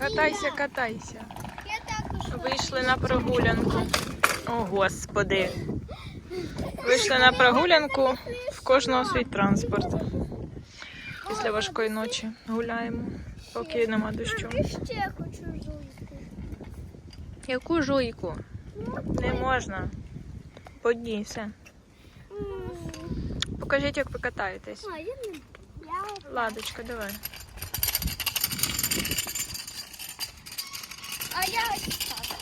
Катайся, катайся. Вийшли на прогулянку. О, господи. Вийшли на прогулянку в кожного свій транспорт. Після важкої ночі гуляємо, поки нема дощу. Я ще хочу жуйку. Яку жуйку? Не можна. Подій, все. Покажіть, як ви катаєтесь. Ладочка, давай. А я ось так.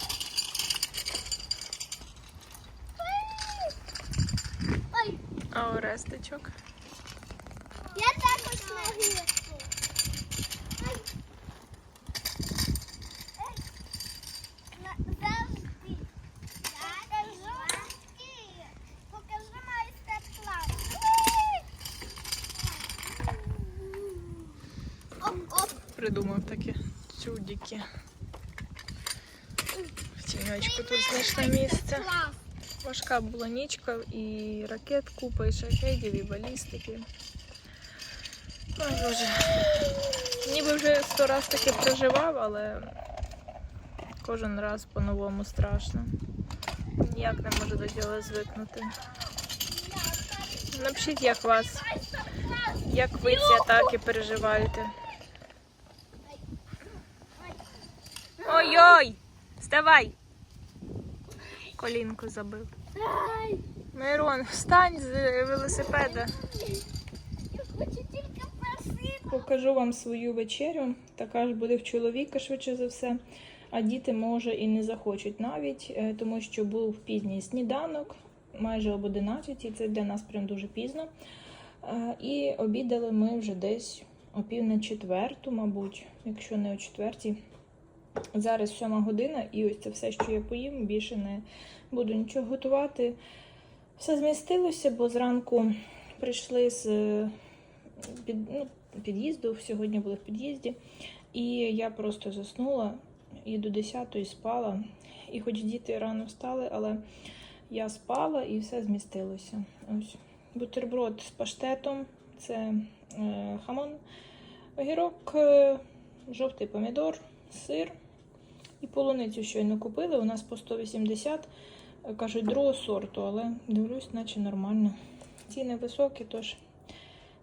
Ой, А у я також на гірку. Ай. Ей. На- Завжди. Покажи. Покажи майстер-клас. Оп-оп. Придумав таке чудики. В тіньочку тут знайшли місце. Важка була нічка, і ракет купа, і шахедів, і балістики. Ой, Боже. Ніби вже сто раз таке проживав, але кожен раз по-новому страшно. Ніяк не можу до цього звикнути. Напишіть, як вас, як ви ці атаки переживаєте. Ой-ой! Вставай! Колінку забив. Мирон, встань з велосипеда. Я хочу тільки просити. Покажу вам свою вечерю. Така ж буде в чоловіка швидше за все. А діти, може, і не захочуть навіть, е, тому що був пізній сніданок, майже об 11, і це для нас прям дуже пізно. Е, І обідали ми вже десь о пів на четверту, мабуть, якщо не о четвертій. Зараз сьома година, і ось це все, що я поїм, більше не буду нічого готувати. Все змістилося, бо зранку прийшли з е, під, ну, під'їзду, сьогодні були в під'їзді, і я просто заснула і до 10 спала. І хоч діти рано встали, але я спала і все змістилося. Ось бутерброд з паштетом, це е, хамон, огірок, е, жовтий помідор, сир і полуницю щойно купили. У нас по 180, е, кажуть, другого сорту, але дивлюсь, наче нормально. Ціни високі, тож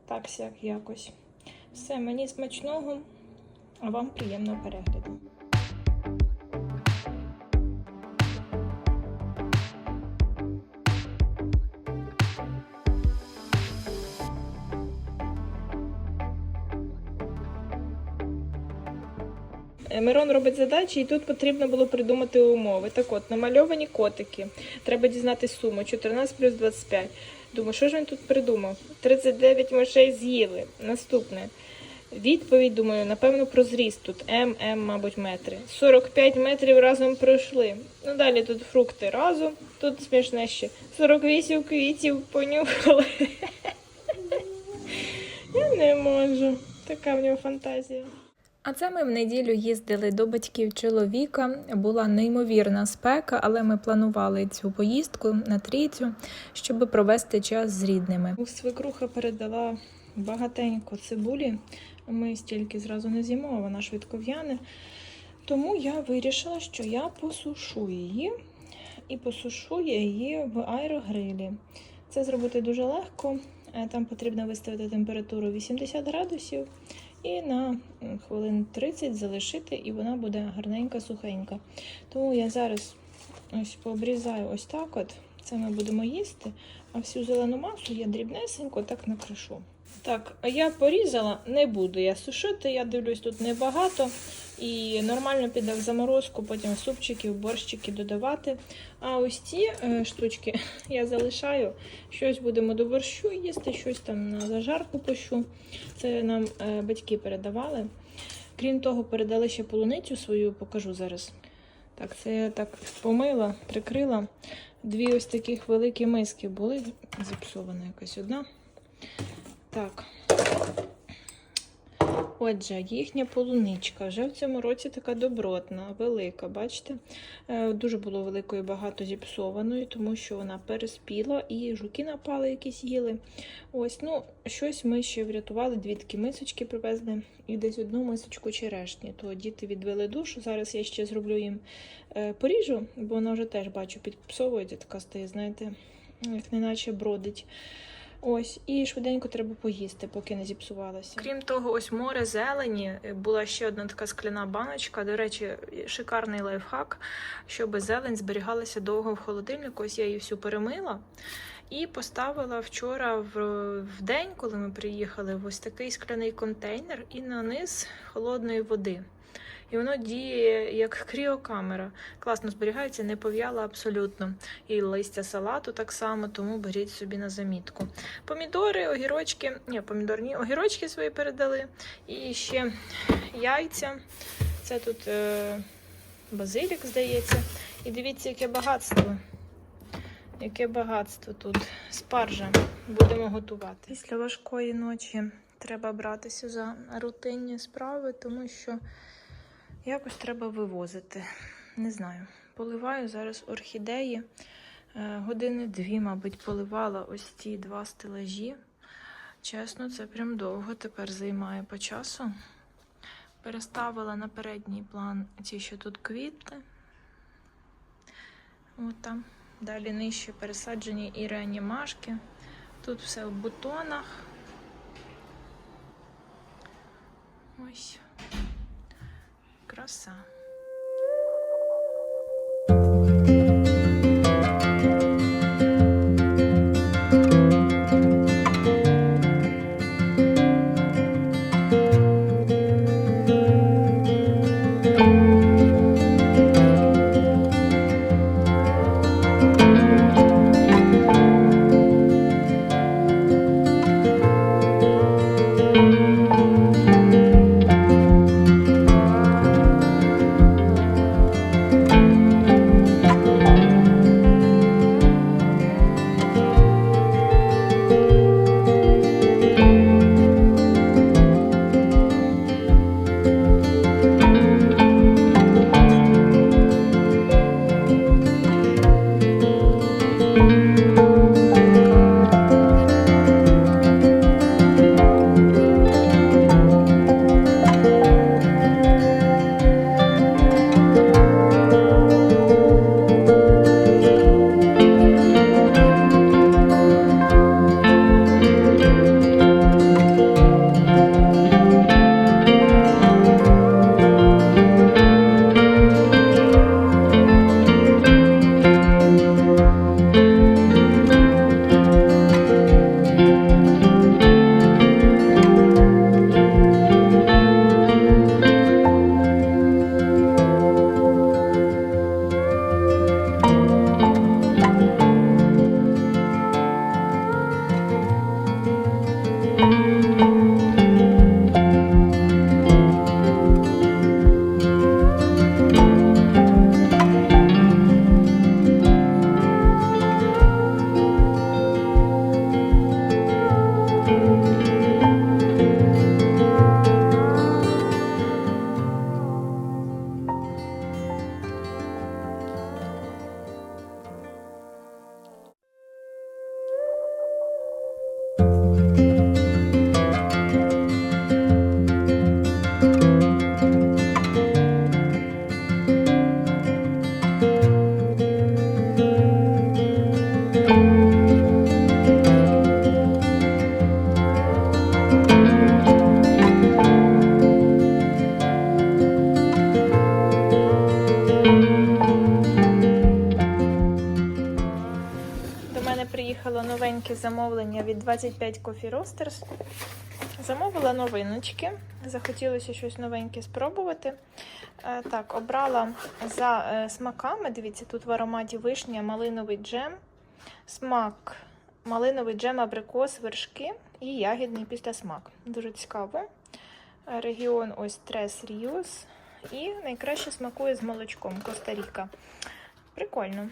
так сяк якось. Все, мені смачного, а вам приємного перегляду. Мирон робить задачі, і тут потрібно було придумати умови. Так от, намальовані котики. Треба дізнатись суму 14 плюс 25. Думаю, що ж він тут придумав? 39 мишей з'їли. Наступне. Відповідь, думаю, напевно, про зріст тут. М, М, мабуть, метри. 45 метрів разом пройшли. Ну далі тут фрукти разом. Тут смішне ще. 48 квітів понюхали. Я не можу. Така в нього фантазія. А це ми в неділю їздили до батьків чоловіка. Була неймовірна спека, але ми планували цю поїздку на трійцю, щоб провести час з рідними. Свекруха передала багатенько цибулі. Ми стільки зразу не з'їмо, вона швидко в'яне. Тому я вирішила, що я посушу її і посушу я її в аерогрилі. Це зробити дуже легко. Е, Там потрібно виставити температуру 80 градусів і на хвилин 30 залишити, і вона буде гарненька, сухенька. Тому я зараз ось пообрізаю ось так от. Це ми будемо їсти, а всю зелену масу я дрібнесенько так накришу. Так, я порізала, не буду я сушити, я дивлюсь, тут небагато. І нормально піде в заморозку, потім супчики, борщики додавати. А ось ці е, штучки я залишаю. Щось будемо до борщу їсти, щось там на зажарку пощу. Це нам е, батьки передавали. Крім того, передали ще полуницю свою, покажу зараз. Так, це я так помила, прикрила. Дві ось таких великі миски були. Зіпсована якась одна. Так. Отже, їхня полуничка вже в цьому році така добротна, велика. Бачите? Е, Дуже було великою багато зіпсованою, тому що вона переспіла і жуки напали, якісь їли. Ось, ну, щось ми ще врятували, дві такі мисочки привезли і десь одну мисочку черешні. То діти відвели душу. Зараз я ще зроблю їм е, поріжу, бо вона вже теж бачу, підпсовується, така стає, знаєте, як неначе бродить. Ось, і швиденько треба поїсти, поки не зіпсувалося. Крім того, ось море зелені. Була ще одна така скляна баночка. До речі, шикарний лайфхак, щоб зелень зберігалася довго в холодильнику. Ось я її всю перемила. І поставила вчора в, день, коли ми приїхали, в ось такий скляний контейнер і на низ холодної води. І воно діє як кріокамера. Класно зберігається, не пов'яла абсолютно. І листя салату так само, тому беріть собі на замітку. Помідори, огірочки, ні, помідорні огірочки свої передали. І ще яйця. Це тут е, базилік, здається. І дивіться, яке багатство. Яке багатство тут. Спаржа. Будемо готувати. Після важкої ночі треба братися за рутинні справи, тому що якось треба вивозити. Не знаю. Поливаю зараз орхідеї. Е, Години дві, мабуть, поливала ось ці два стелажі. Чесно, це прям довго тепер займає по часу. Переставила на передній план ті, що тут квіти. От там. Далі нижче пересаджені і реанімашки. Тут все в бутонах. Ось. Краса. До 25 Coffee Roasters. Замовила новиночки. Захотілося щось новеньке спробувати. Е, Так, обрала за е, смаками. Дивіться, тут в ароматі вишня, малиновий джем, смак, малиновий джем, абрикос, вершки і ягідний післясмак. Дуже цікаво. Регіон ось Трес Ріус. І найкраще смакує з молочком Коста-Ріка. Прикольно.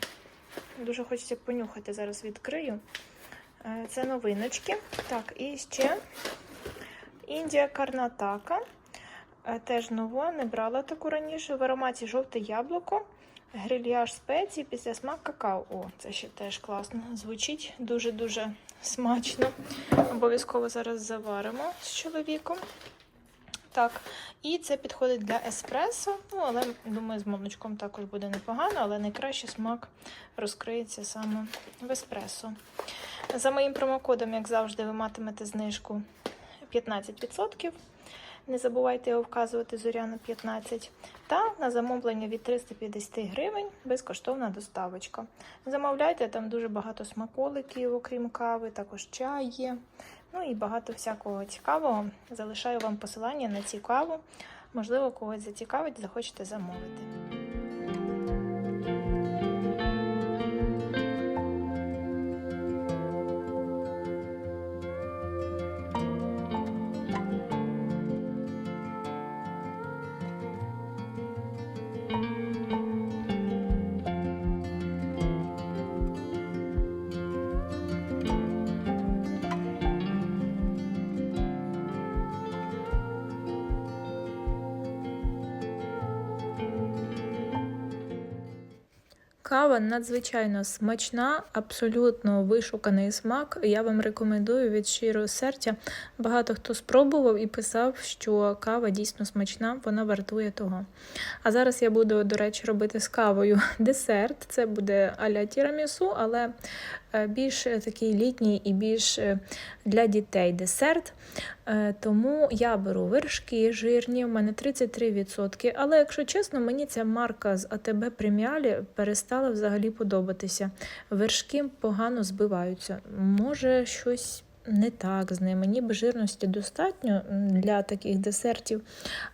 Дуже хочеться понюхати, зараз відкрию. Е, Це новиночки. Так, і ще. Індія Карнатака. Е, Теж нова, не брала таку раніше. В ароматі жовте яблуко, грильяж спецій, після смак какао. О, це ще теж класно. Звучить дуже-дуже смачно. Обов'язково зараз заваримо з чоловіком. Так, і це підходить для еспресо. Ну, але думаю, з молочком також буде непогано, але найкраще смак розкриється саме в еспресо. За моїм промокодом, як завжди, ви матимете знижку 15%. Не забувайте його вказувати Зоряна 15. Та на замовлення від 350 гривень безкоштовна доставочка. Замовляйте, там дуже багато смаколиків, окрім кави, також чай є. Ну і багато всякого цікавого. Залишаю вам посилання на цю каву. Можливо, когось зацікавить, захочете замовити. Кава надзвичайно смачна, абсолютно вишуканий смак. Я вам рекомендую від щирого серця. Багато хто спробував і писав, що кава дійсно смачна, вона вартує того. А зараз я буду, до речі, робити з кавою десерт. Це буде аля тірамісу, але більш такий літній і більш е, для дітей десерт. Е, Тому я беру вершки жирні, в мене 33%. Але, якщо чесно, мені ця марка з АТБ преміалі перестала взагалі подобатися. Вершки погано збиваються. Може, щось. Не так з ними, ніби жирності достатньо для таких десертів.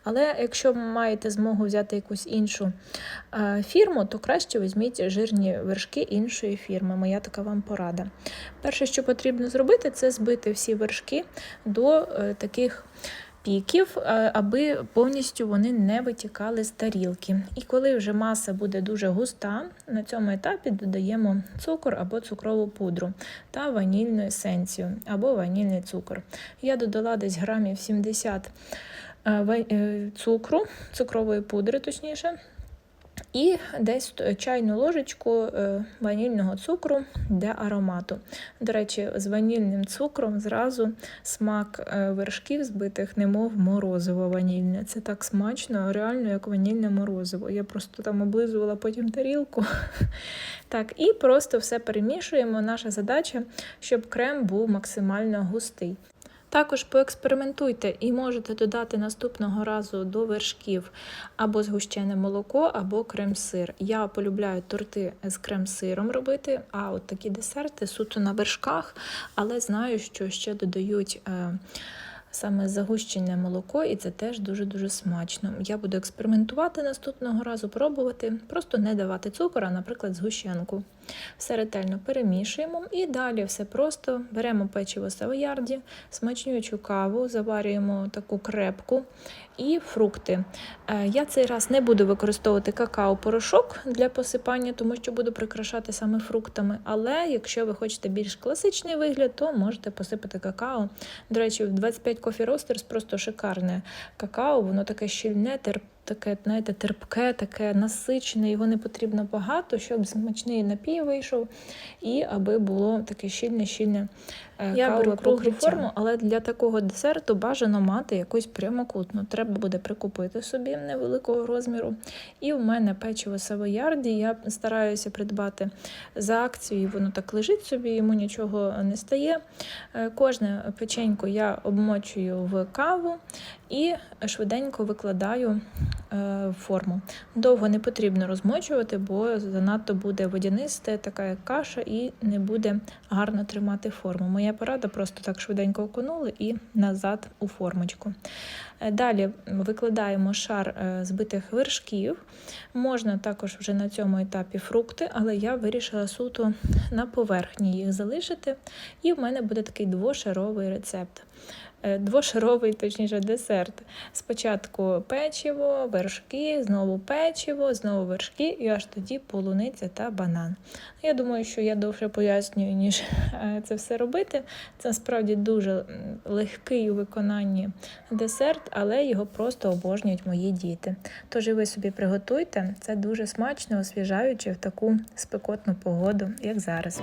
Але якщо маєте змогу взяти якусь іншу е, фірму, то краще візьміть жирні вершки іншої фірми. Моя така вам порада. Перше, що потрібно зробити, це збити всі вершки до е, таких піків, е, аби повністю вони не витікали з тарілки. І коли вже маса буде дуже густа, на цьому етапі додаємо цукор або цукрову пудру та ванільну есенцію або ванільний цукор. Я додала десь грамів 70 е, е, цукру, цукрової пудри, точніше. І десь чайну ложечку е, ванільного цукру для аромату. До речі, з ванільним цукром зразу смак е, вершків збитих, немов морозиво ванільне. Це так смачно, реально як ванільне морозиво. Я просто там облизувала потім тарілку. Так, і просто все перемішуємо. Наша задача, щоб крем був максимально густий. Також поекспериментуйте і можете додати наступного разу до вершків або згущене молоко, або крем-сир. Я полюбляю торти з крем-сиром робити, а от такі десерти суто на вершках, але знаю, що ще додають. Е, Саме загущене молоко, і це теж дуже-дуже смачно. Я буду експериментувати наступного разу, пробувати, просто не давати цукор, а, наприклад, згущенку. Все ретельно перемішуємо і далі все просто беремо печиво савоярді, смачнючу каву, заварюємо таку крепку і фрукти. Е, Я цей раз не буду використовувати какао-порошок для посипання, тому що буду прикрашати саме фруктами. Але якщо ви хочете більш класичний вигляд, то можете посипати какао. До речі, в 25 Coffee Roasters просто шикарне какао, воно таке щільне, терп, таке, знаєте, терпке, таке насичене, його не потрібно багато, щоб смачний напій вийшов, і аби було таке щільне, щільне е, Я кавове беру круглу покриття. форму, але для такого десерту бажано мати якусь прямокутну. Треба буде прикупити собі невеликого розміру. І в мене печиво савоярді. Я стараюся придбати за акцією, воно так лежить собі, йому нічого не стає. Е, Кожне печенько я обмочую в каву і швиденько викладаю е, в форму. Довго не потрібно розмочувати, бо занадто буде водянисте, така як каша, і не буде гарно тримати форму. Моя порада просто так швиденько окунули і назад у формочку. Е, Далі викладаємо шар е, збитих вершків. Можна також вже на цьому етапі фрукти, але я вирішила суто на поверхні їх залишити. І в мене буде такий двошаровий рецепт. Е, двошаровий, точніше, десерт. Спочатку печиво, вершки, знову печиво, знову вершки, і аж тоді полуниця та банан. Я думаю, що я довше пояснюю, ніж е, це все робити. Це насправді дуже легкий у виконанні десерт, але його просто обожнюють мої діти. Тож і ви собі приготуйте, це дуже смачно, освіжаюче в таку спекотну погоду, як зараз.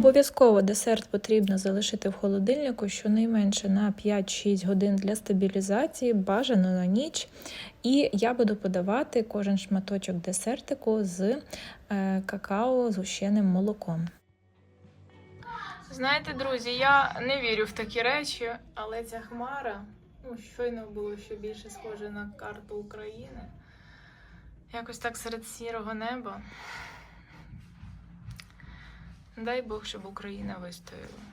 Обов'язково десерт потрібно залишити в холодильнику щонайменше на 5-6 годин для стабілізації, бажано на ніч. І я буду подавати кожен шматочок десертику з е, какао згущеним молоком. Знаєте, друзі, я не вірю в такі речі, але ця хмара, ну, щойно було ще більше схоже на карту України. Якось так серед сірого неба. Дай Бог, щоб Україна вистояла.